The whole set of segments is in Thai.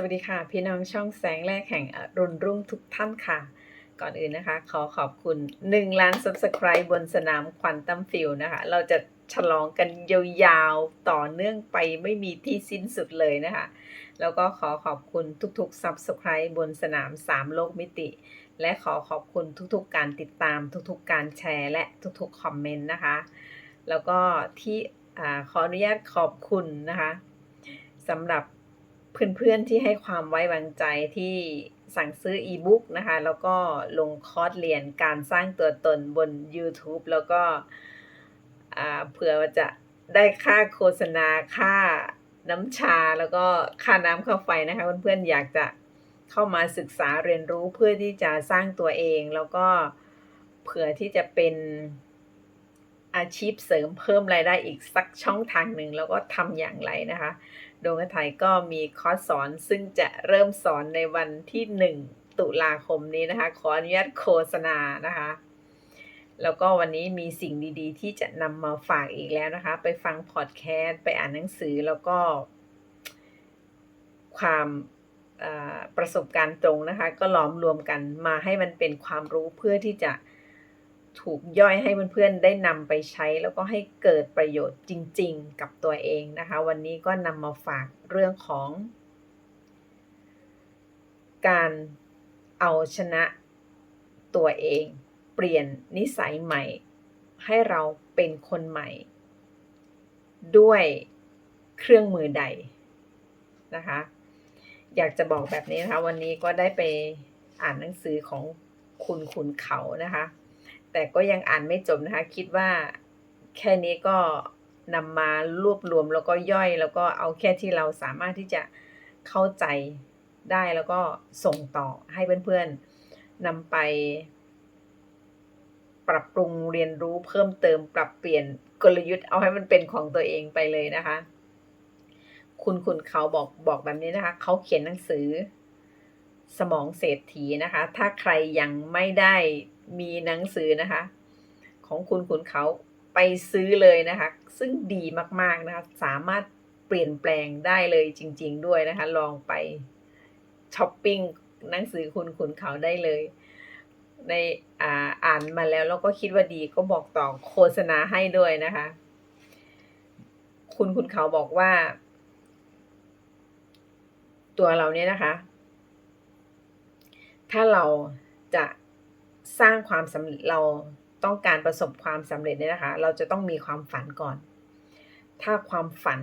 สวัสดีค่ะ พี่น้องช่องแสงแรกแห่งอรุณรุ่งทุกท่านค่ะ ก่อนอื่นนะคะ ขอขอบคุณ 1 ล้าน Subscribe บนสนามควันตัมฟิลนะคะ เราจะฉลองกันยาวๆต่อเนื่องไปไม่มีที่สิ้นสุดเลยนะคะ แล้วก็ขอขอบคุณทุกๆ Subscribe บนสนาม 3 โลกมิติ และขอขอบคุณทุกๆ การติดตามทุกๆ การแชร์ และทุกๆ คอมเมนต์นะคะ แล้วก็ที่อขออนุญาตขอบคุณนะคะสำหรับ เพื่อนๆที่ให้ความไว้วางใจที่สั่งซื้ออีบุ๊กนะคะ แล้วก็ลงคอร์สเรียนการสร้างตัวตนบน YouTube แล้วก็อ่าเผื่อจะได้ค่าโฆษณาค่าน้ำชาแล้วก็ค่าน้ำค่าไฟนะคะ เพื่อนๆอยากจะเข้ามาศึกษาเรียนรู้เพื่อที่จะสร้างตัวเอง แล้วก็เผื่อที่จะเป็นอาชีพเสริมเพิ่มรายได้อีกสักช่องทางหนึ่งแล้วก็ทำอย่างไรนะคะ ดวงไทยก็มีคอร์สสอนซึ่งจะเริ่มสอนในวันที่ 1 ตุลาคมนี้นะคะ ขออนุญาตโฆษณานะคะ แล้วก็วันนี้มีสิ่งดีๆ ที่จะนำมาฝากอีกแล้วนะคะ ไปฟังพอดแคสต์ไปอ่านหนังสือแล้วก็ ความประสบการณ์ตรงนะคะ ก็หลอมรวมกันมาให้มันเป็นความรู้เพื่อที่จะ ถูกย่อยให้เพื่อนๆได้นำไปใช้ แล้วก็ให้เกิดประโยชน์จริง ๆ กับตัวเองนะคะ วันนี้ก็นำมาฝากเรื่องของ การเอาชนะตัวเอง เปลี่ยนนิสัยใหม่ ให้เราเป็นคนใหม่ ด้วยเครื่องมือใดนะคะ อยากจะบอกแบบนี้นะคะ วันนี้ก็ได้ไปอ่านหนังสือของคุณขุนเขานะคะ แต่ก็ยังอ่านไม่จบนะคะ คิดว่าแค่นี้ก็นำมารวบรวมแล้วก็ย่อยแล้วก็เอาแค่ที่เราสามารถที่จะเข้าใจได้แล้วก็ส่งต่อให้เพื่อนๆนำไป ปรับปรุงเรียนรู้เพิ่มเติมปรับเปลี่ยนกลยุทธ์เอาให้มันเป็นของตัวเองไปเลยนะคะ คุณคุณเขาบอกบอกแบบนี้นะคะ เขาเขียนหนังสือสมองเศรษฐีนะคะ ถ้าใครยังไม่ได้ มีหนังสือนะคะ ของคุณคุณเขาไปซื้อเลยนะคะ ซึ่งดีมากๆนะคะ สามารถเปลี่ยนแปลงได้เลยจริง ๆ ด้วยนะคะ ลองไปช้อปปิ้งหนังสือคุณคุณเขาได้เลย ในอ่าอ่านมาแล้วแล้วก็คิดว่าดีก็บอกต่อโฆษณาให้ด้วยนะคะ คุณคุณเขาบอกว่า ตัวเราเนี่ยนะคะ ถ้าเราจะ สร้างความสำเร็จเราต้องการประสบความสำเร็จเนี่ยนะคะ เราจะต้องมีความฝันก่อน ถ้าความฝัน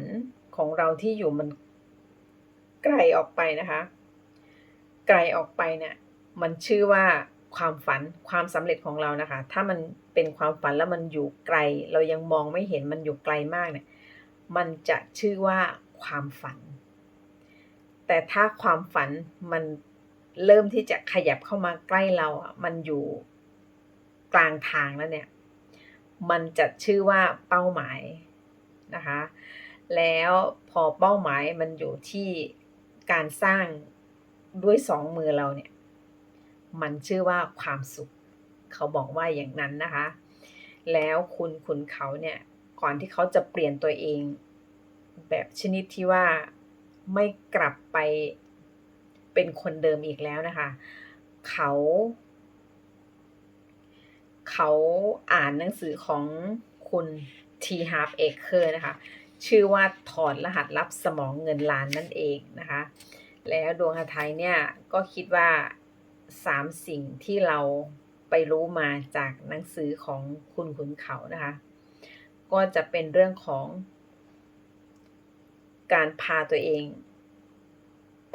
ของเราที่อยู่มันไกลออกไปนะคะ ไกลออกไปเนี่ยมันชื่อว่าความฝันความสำเร็จของเรานะคะ ถ้ามันเป็นความฝันแล้วมันอยู่ไกล เรายังมองไม่เห็นมันอยู่ไกลมากเนี่ยมันจะชื่อว่าความฝัน แต่ถ้าความฝันมัน เริ่มที่จะขยับเข้ามาใกล้เราอะมันอยู่กลางทางแล้วเนี่ย มันจะชื่อว่าเป้าหมายนะคะ แล้วพอเป้าหมายมันอยู่ที่การสร้างด้วยสองมือเราเนี่ย มันชื่อว่าความสุข เขาบอกว่าอย่างนั้นนะคะ แล้วคุณคุณเขาเนี่ย ก่อนที่เขาจะเปลี่ยนตัวเอง แบบชนิดที่ว่าไม่กลับไป เป็นคนเดิมอีกแล้วนะคะ เขา เขาอ่านหนังสือของคุณ T Harv Eker นะคะ ชื่อว่าถอดรหัสลับสมองเงินล้านนั่นเองนะคะ แล้วดวงหไทยเนี่ยก็คิดว่าสามสิ่งที่เราไปรู้มาจากหนังสือของคุณขุนเขานะคะ ก็จะเป็นเรื่องของการพาตัวเอง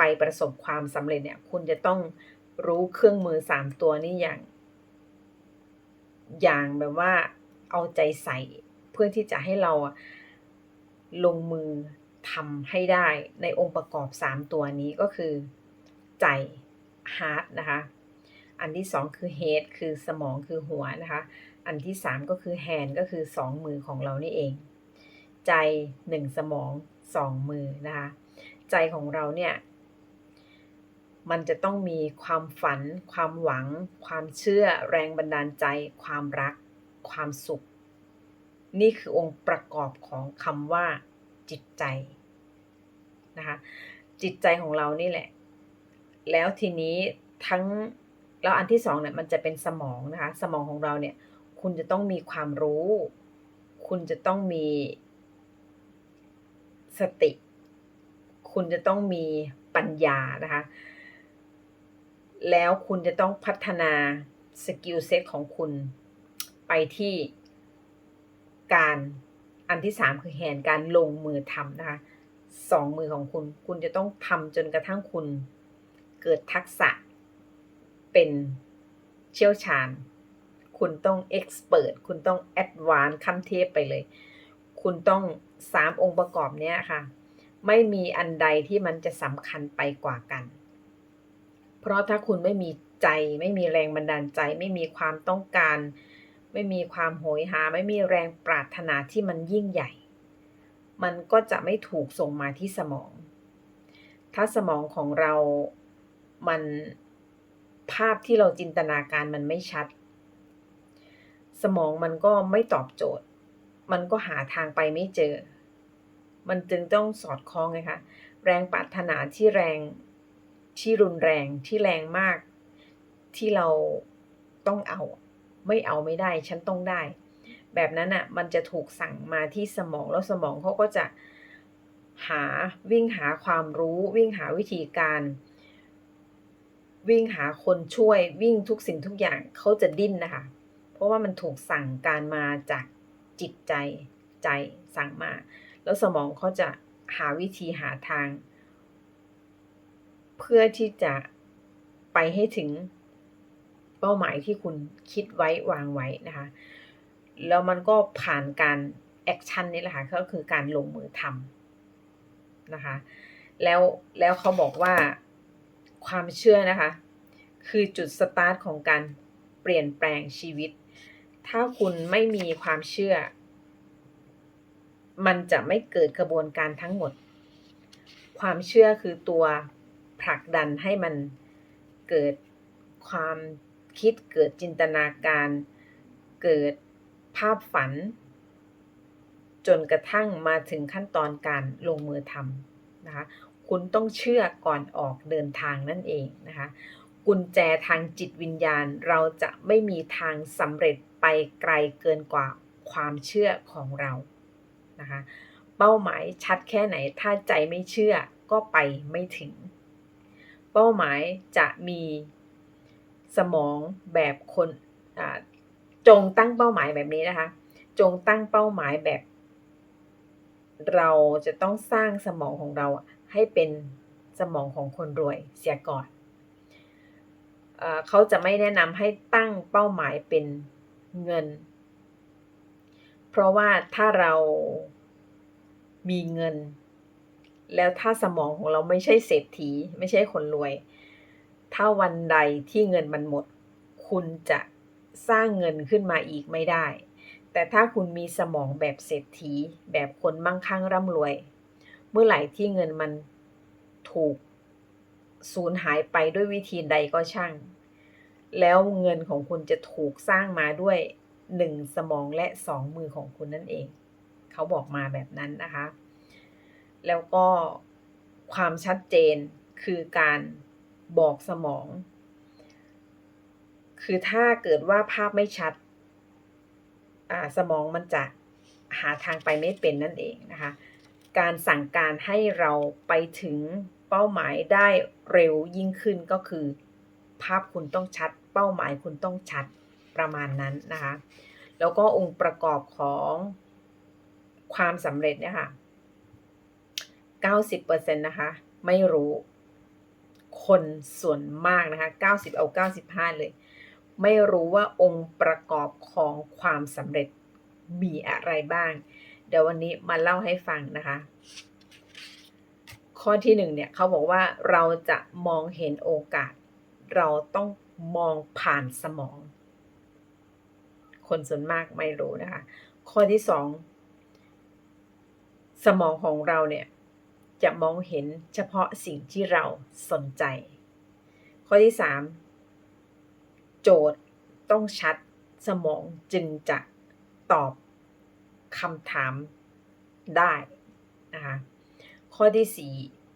ไปประสบความสำเร็จเนี่ย คุณจะต้องรู้เครื่องมือสามตัวนี้อย่าง อย่างแบบว่าเอาใจใส่เพื่อที่จะให้เราลงมือทำให้ได้ในองค์ประกอบ3ตัวนี้ก็คือ ใจ heart นะคะ อันที่2คือ head คือสมองคือหัวนะคะ อันที่3ก็คือ hand ก็คือ2มือของเรานี่เอง ใจ1สมอง2มือนะคะ ใจของเราเนี่ย มันจะต้องมีความฝัน ความหวัง ความเชื่อ แรงบันดาลใจ ความรัก ความสุข นี่คือองค์ประกอบของคำว่า จิตใจนะคะจิตใจของเรานี่แหละ แล้วทีนี้ทั้งแล้วอันที่สองเนี่ยมันจะเป็นสมองนะคะ สมองของเราเนี่ย คุณจะต้องมีความรู้ คุณจะต้องมี สติ คุณจะต้องมีปัญญานะคะ แล้วคุณจะต้องพัฒนาสกิลเซ็ตของคุณไปที่การอันที่สามคือแหนการลงมือทำนะคะสองมือของคุณ คุณจะต้องทำจนกระทั่งคุณเกิดทักษะเป็นเชี่ยวชาญ คุณต้องเอ็กซ์เพรสคุณต้องแอดวานซ์ขั้นเทพไปเลย คุณต้องสามองค์ประกอบเนี้ยค่ะ ไม่มีอันใดที่มันจะสำคัญไปกว่ากัน เพราะถ้าคุณไม่มีใจ ไม่มีแรงบันดาลใจ ไม่มีความต้องการ ไม่มีความโหยหา ไม่มีแรงปรารถนาที่มันยิ่งใหญ่ มันก็จะไม่ถูกส่งมาที่สมอง ถ้าสมองของเรามันภาพที่เราจินตนาการมันไม่ชัด สมองมันก็ไม่ตอบโจทย์ มันก็หาทางไปไม่เจอ มันจึงต้องสอดคล้องไงคะแรงปรารถนาที่แรง ที่รุนแรงที่แรงมาก ที่เราต้องเอา ไม่เอาไม่ได้ ฉันต้องได้ แบบนั้นอะ มันจะถูกสั่งมาที่สมองแล้วสมองเขาก็จะหาวิ่งหาความรู้ วิ่งหาวิธีการ วิ่งหาคนช่วยวิ่งทุกสิ่งทุกอย่างเขาจะดิ้นนะคะ เพราะว่ามันถูกสั่งการมาจากจิตใจใจสั่งมา แล้วสมองเขาจะหาวิธีหาทาง เพื่อที่จะไปให้ถึงเป้าหมายที่คุณคิดไว้วางไว้นะคะ แล้วมันก็ผ่านการแอคชั่นนี่แหละค่ะก็คือการลงมือทำนะคะ แล้วแล้วเขาบอกว่าความเชื่อนะคะ คือจุดสตาร์ทของการเปลี่ยนแปลงชีวิต ถ้าคุณไม่มีความเชื่อ มันจะไม่เกิดกระบวนการทั้งหมด ความเชื่อคือตัว ผลักดันให้มันเกิดความคิดเกิดจินตนาการ เกิดภาพฝัน จนกระทั่งมาถึงขั้นตอนการลงมือทำนะคะคุณต้องเชื่อก่อนออกเดินทางนั่นเองนะคะกุญแจทางจิตวิญญาณเราจะไม่มีทางสำเร็จไปไกลเกินกว่าความเชื่อของเรานะคะเป้าหมายชัดแค่ไหนถ้าใจไม่เชื่อก็ไปไม่ถึง เป้าหมายจะมีสมองแบบคนจงตั้งเป้าหมายแบบนี้นะคะ จงตั้งเป้าหมายแบบ เราจะต้องสร้างสมองของเราให้เป็นสมองของคนรวยเสียก่อนเอเขาจะไม่แนะนำให้ตั้งเป้าหมายเป็นเงิน เพราะว่าถ้าเรามีเงิน แล้วถ้าสมองของเราไม่ใช่เศรษฐี ไม่ใช่คนรวย ถ้าวันใดที่เงินมันหมด คุณจะสร้างเงินขึ้นมาอีกไม่ได้ แต่ถ้าคุณมีสมองแบบเศรษฐี แบบคนมั่งคั่งร่ำรวย เมื่อไหร่ที่เงินมันถูกสูญหายไปด้วยวิธีใดก็ช่าง แล้วเงินของคุณจะถูกสร้างมาด้วยหนึ่งสมองและสองมือของคุณนั่นเอง เขาบอกมาแบบนั้นนะคะ แล้วก็ความชัดเจนคือการบอกสมอง คือถ้าเกิดว่าภาพไม่ชัด สมองมันจะหาทางไปไม่เป็นนั่นเองนะคะ การสั่งการให้เราไปถึงเป้าหมายได้เร็วยิ่งขึ้นก็คือ ภาพคุณต้องชัด เป้าหมายคุณต้องชัดประมาณนั้นนะคะ แล้วก็องค์ประกอบของความสำเร็จเนี่ยค่ะ 90%นะคะ ไม่รู้ คนส่วนมากนะคะ 90 เอา 95 เลย ไม่รู้ว่าองค์ประกอบของความสำเร็จมีอะไรบ้าง เดี๋ยววันนี้มาเล่าให้ฟังนะคะ ข้อที่หนึ่งเนี่ยเขาบอกว่าเราจะมองเห็นโอกาส เราต้องมองผ่านสมอง คนส่วนมากไม่รู้นะคะ ข้อที่สองสมองของเราเนี่ย จะมองเห็นเฉพาะสิ่งที่เราสนใจ ข้อที่สามโจทย์ต้องชัดสมองจึงจะตอบคำถามได้นะคะข้อที่สี่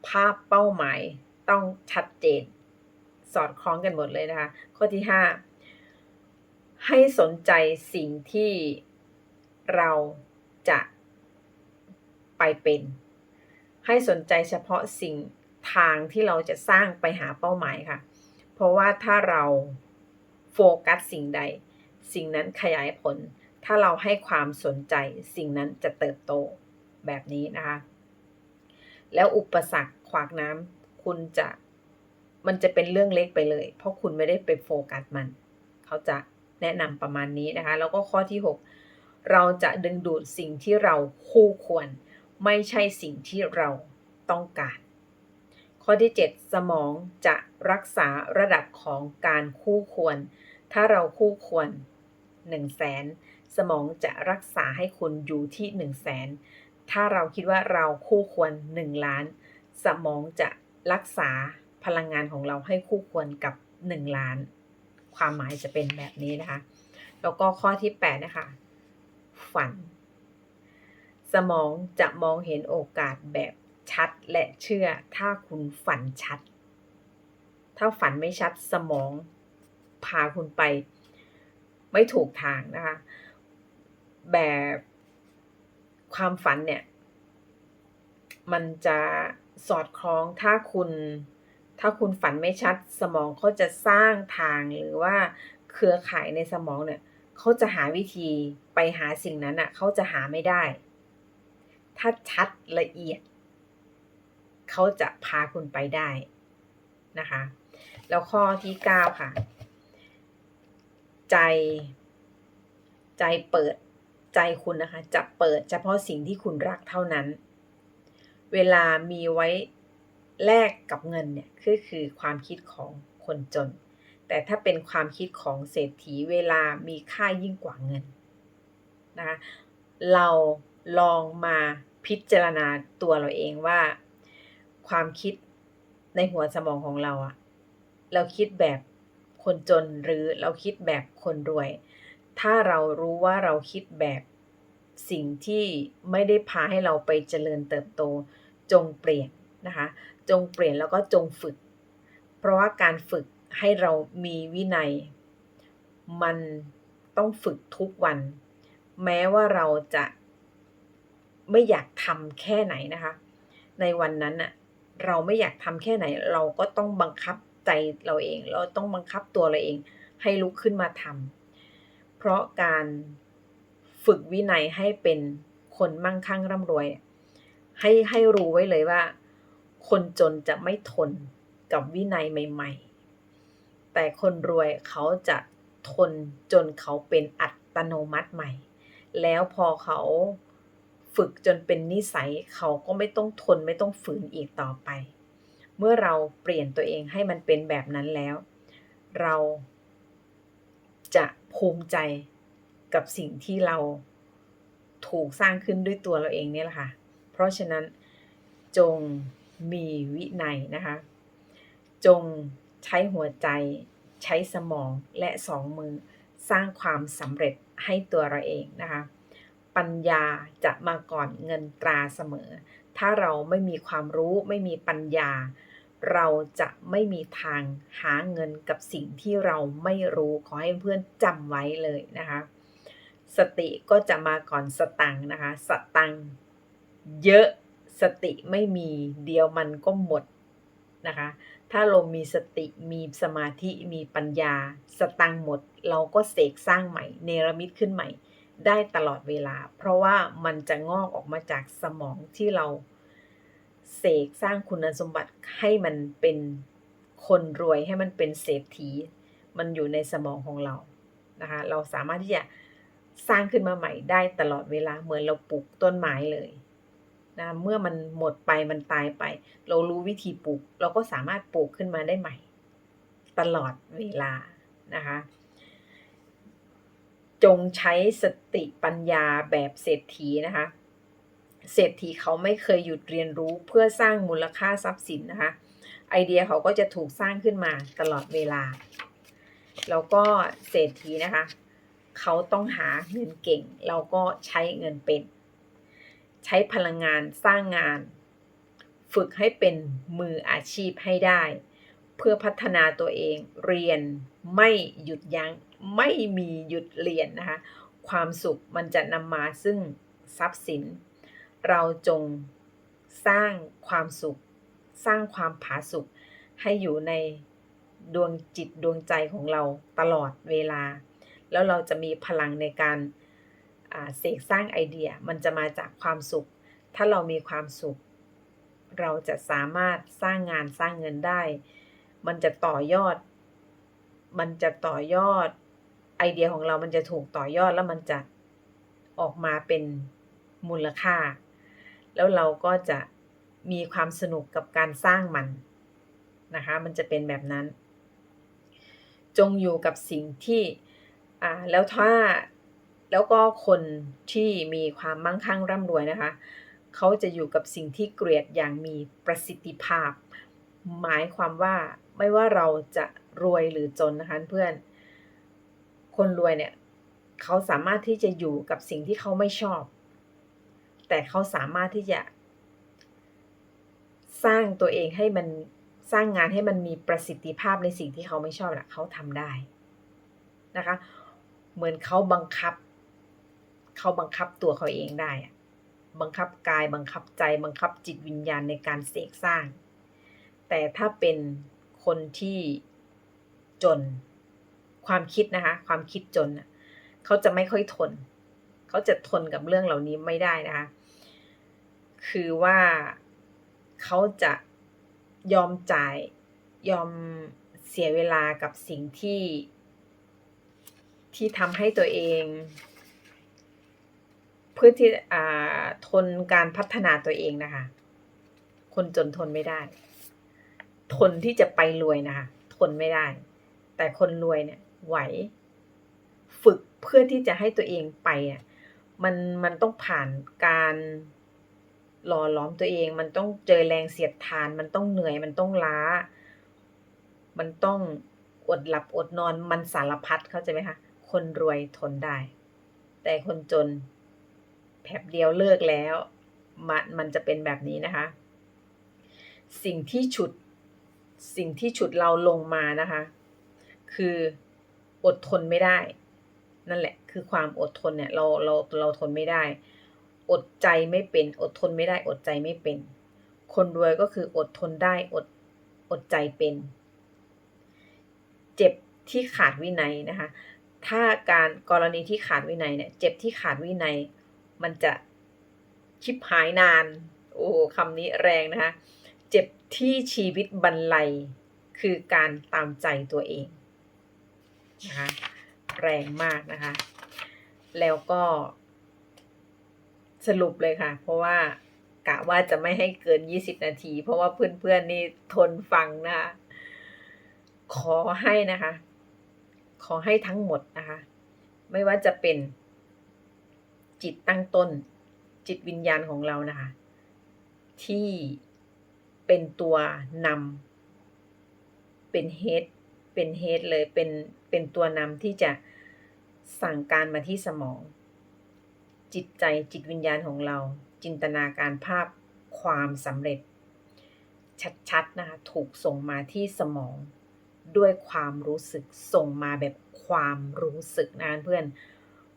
ภาพเป้าหมายต้องชัดเจน สอดคล้องกันหมดเลยนะคะ ข้อที่ 5 ให้สนใจสิ่งที่เราจะไปเป็น ให้สนใจเฉพาะสิ่งทางที่เราจะสร้างไปหาเป้าหมายค่ะ เพราะว่าถ้าเราโฟกัสสิ่งใด สิ่งนั้นขยายผล ถ้าเราให้ความสนใจสิ่งนั้นจะเติบโตแบบนี้นะคะ แล้วอุปสรรคขวากน้ำคุณจะมันจะเป็นเรื่องเล็กไปเลย เพราะคุณไม่ได้ไปโฟกัสมัน เขาจะแนะนำประมาณนี้นะคะ แล้วก็ข้อที่ 6 เราจะดึงดูดสิ่งที่เราคู่ควร ไม่ใช่สิ่งที่เราต้องการ ข้อที่ 7 สมองจะรักษาระดับของการคู่ควร ถ้าเราคู่ควร1 0 0 0 0แสนสมองจะรักษาให้คุณอยู่ที่ 1 0 0 0 0แสนถ้าเราคิดว่าเราคู่ควร 1 ล้าน สมองจะรักษาพลังงานของเราให้คู่ควรกับ 1 ล้าน ความหมายจะเป็นแบบนี้นะคะ แล้วก็ข้อที่ 8 นะคะ ฝัน สมองจะมองเห็นโอกาสแบบชัดและเชื่อ ถ้าคุณฝันชัด ถ้าฝันไม่ชัดสมองพาคุณไปไม่ถูกทางนะคะ แบบความฝันเนี่ย มันจะสอดคล้องถ้าคุณ ถ้าคุณฝันไม่ชัด สมองเขาจะสร้างทางหรือว่าเครือข่ายในสมองเนี่ยเขาจะหาวิธีไปหาสิ่งนั้นอะเขาจะหาไม่ได้ ถ้าชัดละเอียด เขาจะพาคุณไปได้นะคะ แล้วข้อที่9ค่ะ ใจ ใจเปิดใจคุณนะคะ จะเปิดเฉพาะสิ่งที่คุณรักเท่านั้น เวลามีไว้แลกกับเงินเนี่ยคือคือความคิดของคนจน แต่ถ้าเป็นความคิดของเศรษฐีเวลามีค่ายิ่งกว่าเงินนะคะเรา ลองมาพิจารณาตัวเราเองว่า ความคิดในหัวสมองของเราอะเราคิดแบบคนจนหรือเราคิดแบบคนรวย ถ้าเรารู้ว่าเราคิดแบบสิ่งที่ไม่ได้พาให้เราไปเจริญเติบโตจงเปลี่ยนนะคะ จงเปลี่ยนแล้วก็จงฝึก เพราะว่าการฝึกให้เรามีวินัย มันต้องฝึกทุกวัน แม้ว่าเราจะ ไม่อยากทำแค่ไหนนะคะ ในวันนั้นน่ะเราไม่อยากทำแค่ไหน เราก็ต้องบังคับใจเราเอง เราต้องบังคับตัวเราเอง ให้ลุกขึ้นมาทำเพราะการฝึกวินัยให้เป็นคนมั่งคั่งร่ำรวย ให้ให้รู้ไว้เลยว่า คนจนจะไม่ทนกับวินัยใหม่ ๆ แต่คนรวยเขาจะทนจนเขาเป็นอัตโนมัติใหม่ แล้วพอเขา ฝึกจนเป็นนิสัยเขาก็ไม่ต้องทนไม่ต้องฝืนอีกต่อไป เมื่อเราเปลี่ยนตัวเองให้มันเป็นแบบนั้นแล้ว เราจะภูมิใจกับสิ่งที่เราถูกสร้างขึ้นด้วยตัวเราเองเนี่ยแหละค่ะ เพราะฉะนั้นจงมีวินัยนะคะ จงใช้หัวใจ ใช้สมองและสองมือสร้างความสำเร็จให้ตัวเราเองนะคะ ปัญญาจะมาก่อนเงินตราเสมอ ถ้าเราไม่มีความรู้ไม่มีปัญญา เราจะไม่มีทางหาเงินกับสิ่งที่เราไม่รู้ขอให้เพื่อนจำไว้เลยนะคะ สติก็จะมาก่อนสตังค์นะคะ สตังค์เยอะสติไม่มีเดียวมันก็หมดนะคะ ถ้าเรามีสติมีสมาธิมีปัญญา สตังค์หมด เราก็เสกสร้างใหม่ เนรมิตขึ้นใหม่ ได้ตลอดเวลา เพราะว่ามันจะงอกออกมาจากสมองที่เราเสกสร้างคุณสมบัติให้มันเป็นคนรวยให้มันเป็นเศรษฐี มันอยู่ในสมองของเรานะคะเราสามารถที่จะสร้างขึ้นมาใหม่ได้ตลอดเวลาเหมือนเราปลูกต้นไม้เลยนะเมื่อมันหมดไปมันตายไป เรารู้วิธีปลูก เราก็สามารถปลูกขึ้นมาได้ใหม่ ตลอดเวลานะคะ จงใช้สติปัญญาแบบเศรษฐีนะคะ เศรษฐีเขาไม่เคยหยุดเรียนรู้เพื่อสร้างมูลค่าทรัพย์สินนะคะ ไอเดียเขาก็จะถูกสร้างขึ้นมาตลอดเวลา แล้วก็เศรษฐีนะคะ เขาต้องหาเงินเก่งเราก็ใช้เงินเป็น ใช้พลังงานสร้างงาน ฝึกให้เป็นมืออาชีพให้ได้ เพื่อพัฒนาตัวเองเรียนไม่หยุดยัง้ง ไม่มีหยุดเรียนนะคะความสุขมันจะนำมาซึ่งทรัพย์สิน เราจงสร้างความสุข สร้างความผาสุกให้อยู่ในดวงจิตดวงใจของเราตลอดเวลา แล้วเราจะมีพลังในการอ่าเสกสร้างไอเดียมันจะมาจากความสุข ถ้าเรามีความสุข เราจะสามารถสร้างงานสร้างเงินได้ มันจะต่อยอด มันจะต่อยอด อเดียของเรามันจะถูกต่อยอดแล้วมันจะออกมาเป็นมูลค่า แล้วเราก็จะมีความสนุกกับการสร้างมันนะคะ มันจะเป็นแบบนั้น จงอยู่กับสิ่งที่อ่าแล้วถ้าแล้วก็คนที่มีความมั่งคั่งร่ำรวยนะคะ เขาจะอยู่กับสิ่งที่เกลียดอย่างมีประสิทธิภาพ หมายความว่าไม่ว่าเราจะรวยหรือจนนะคะเพื่อน คนรวยเนี่ยเขาสามารถที่จะอยู่กับสิ่งที่เขาไม่ชอบ แต่เขาสามารถที่จะ สร้างตัวเองให้มันสร้างงานให้มันมีประสิทธิภาพในสิ่งที่เขาไม่ชอบแหละเขาทำได้นะคะ เหมือนเขาบังคับ เขาบังคับตัวเขาเองได้อะบังคับกายบังคับใจบังคับจิตวิญญาณในการเสกสร้าง แต่ถ้าเป็นคนที่จน ความคิดนะคะ ความคิดจนเขาจะไม่ค่อยทน เขาจะทนกับเรื่องเหล่านี้ไม่ได้นะคะ คือว่าเขาจะยอมจ่ายยอมเสียเวลากับสิ่งที่ ที่ทำให้ตัวเอง เพื่อที่อ่าทนการพัฒนาตัวเองนะคะ คนจนทนไม่ได้ ทนที่จะไปรวยนะคะ ทนไม่ได้ แต่คนรวยเนี่ย ไหว ฝึกเพื่อที่จะให้ตัวเองไปอะมันมันต้องผ่านการหล่อหลอมตัวเอง มันต้องเจอแรงเสียดทาน มันต้องเหนื่อยมันต้องล้า มันต้องอดหลับอดนอนมันสารพัดเข้าใจไหมคะคนรวยทนได้ แต่คนจนแผบเดียวเลิกแล้วมันมันจะเป็นแบบนี้นะคะ สิ่งที่ฉุดสิ่งที่ฉุดเราลงมานะคะ คือ อดทนไม่ได้ นั่นแหละ คือความอดทนเนี่ย เราเราเราทนไม่ได้ อดใจไม่เป็น อดทนไม่ได้ อดใจไม่เป็น คนรวยก็คืออดทนได้อดอดใจเป็น เจ็บที่ขาดวินัยนะคะ ถ้าการกรณีที่ขาดวินัยเนี่ย เจ็บที่ขาดวินัย มันจะชิบหายนาน โอ้คำนี้แรงนะคะ เจ็บที่ชีวิตบรรลัย คือการตามใจตัวเอง นะคะแรงมากนะคะ แล้วก็ สรุปเลยค่ะ เพราะว่ากะว่าจะไม่ให้เกิน20นาที เพราะว่าเพื่อนๆนี่ทนฟังนะคะขอให้นะคะ ขอให้ทั้งหมดนะคะ ไม่ว่าจะเป็นจิตตั้งต้น จิตวิญญาณของเรานะคะ ที่เป็นตัวนำเป็นเฮด เป็นเฮดเลยเป็นเป็นตัวนำที่จะสั่งการมาที่สมอง จิตใจจิตวิญญาณของเรา จินตนาการภาพความสำเร็จ ชัดๆนะคะถูกส่งมาที่สมองด้วยความรู้สึกส่งมาแบบความรู้สึกนะเพื่อน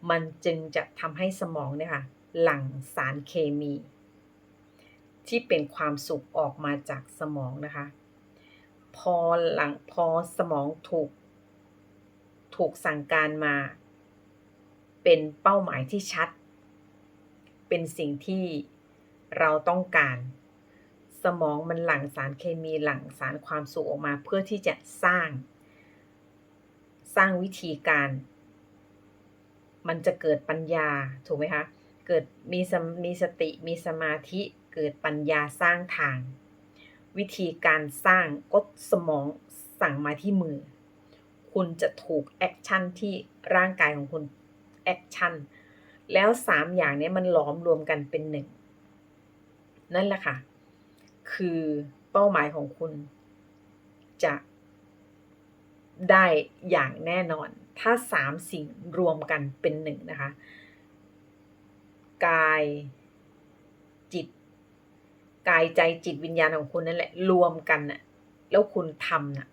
มันจึงจะทำให้สมองเนี่ยค่ะหลั่งสารเคมี ที่เป็นความสุขออกมาจากสมองนะคะ พอหลังพอสมองถูก ถูกสั่งการมา เป็นเป้าหมายที่ชัด เป็นสิ่งที่เราต้องการ สมองมันหลั่งสารเคมีหลั่งสารความสุขออกมาเพื่อที่จะสร้าง สร้างวิธีการ มันจะเกิดปัญญาถูกไหมคะ เกิดมีสมีสติมีสมาธิเกิดปัญญาสร้างทาง วิธีการสร้างก็สมองสั่งมาที่มือ คุณจะถูกแอคชั่นที่ร่างกายของคุณแอคชั่นแล้วสามอย่างนี้มันหลอมรวมกันเป็นหนึ่งนั่นแหละค่ะ คือเป้าหมายของคุณจะได้อย่างแน่นอน ถ้าสามสิ่งรวมกันเป็นหนึ่งนะคะ กาย กายใจจิตวิญญาณของคุณนั่นแหละรวมกันน่ะแล้วคุณทำน่ะ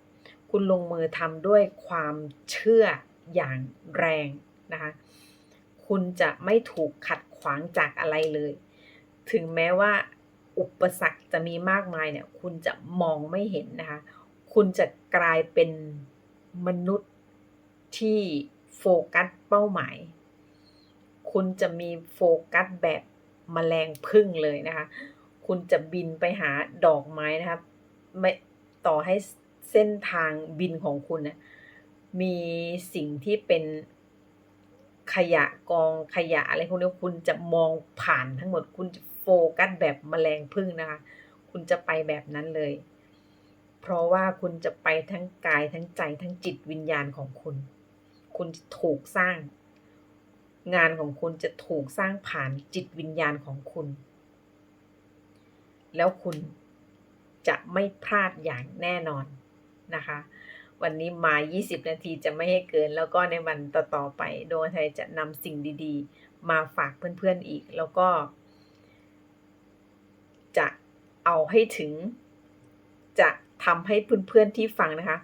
คุณลงมือทำด้วยความเชื่ออย่างแรงนะคะคุณจะไม่ถูกขัดขวางจากอะไรเลย ถึงแม้ว่าอุปสรรคจะมีมากมายเนี่ย คุณจะมองไม่เห็นนะคะ คุณจะกลายเป็นมนุษย์ที่โฟกัสเป้าหมาย คุณจะมีโฟกัสแบบแมลงพึ่งเลยนะคะ คุณจะบินไปหาดอกไม้นะครับ ไม่ต่อให้เส้นทางบินของคุณนะมีสิ่งที่เป็นขยะกองขยะอะไรพวกนี้คุณจะมองผ่านทั้งหมด คุณจะโฟกัสแบบแมลงพึ่งนะคะ คุณจะไปแบบนั้นเลย เพราะว่าคุณจะไปทั้งกายทั้งใจทั้งจิตวิญญาณของคุณ คุณจะถูกสร้าง งานของคุณจะถูกสร้างผ่านจิตวิญญาณของคุณ แล้วคุณจะไม่พลาดอย่างแน่นอนนะคะ วันนี้มา 20 นาทีจะไม่ให้เกิน แล้วก็ในวันต่อๆไปดวงไทยจะนำสิ่งดีๆ มาฝากเพื่อนๆอีก แล้วก็ จะเอาให้ถึง จะทำให้เพื่อนๆที่ฟังนะคะ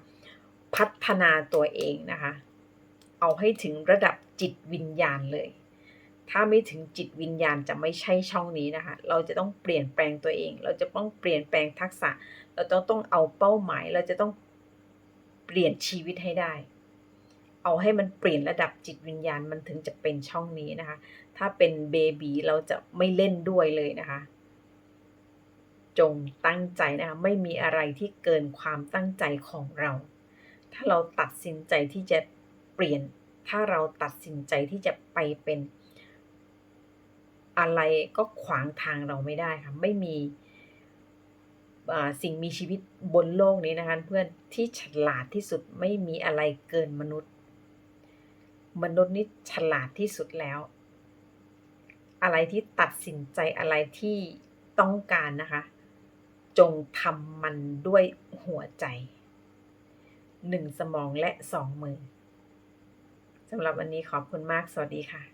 พัฒนาตัวเองนะคะ เอาให้ถึงระดับจิตวิญญาณเลย ถ้าไม่ถึงจิตวิญญาณจะไม่ใช่ช่องนี้นะคะ เราจะต้องเปลี่ยนแปลงตัวเอง เราจะต้องเปลี่ยนแปลงทักษะ เราต้องต้องเอาเป้าหมาย เราจะต้องเปลี่ยนชีวิตให้ได้ เอาให้มันเปลี่ยนระดับจิตวิญญาณมันถึงจะเป็นช่องนี้นะคะ ถ้าเป็นเบบีเราจะไม่เล่นด้วยเลยนะคะ จงตั้งใจนะคะ ไม่มีอะไรที่เกินความตั้งใจของเรา ถ้าเราตัดสินใจที่จะเปลี่ยน ถ้าเราตัดสินใจที่จะไปเป็น อะไรก็ขวางทางเราไม่ได้ค่ะไม่มีสิ่งมีชีวิตบนโลกนี้นะคะเพื่อนที่ฉลาดที่สุดไม่มีอะไรเกินมนุษย์ มนุษย์นี่ฉลาดที่สุดแล้ว อะไรที่ตัดสินใจอะไรที่ต้องการนะคะ จงทำมันด้วยหัวใจหนึ่งสมองและสองมือสำหรับวันนี้ขอบคุณมาก สวัสดีค่ะ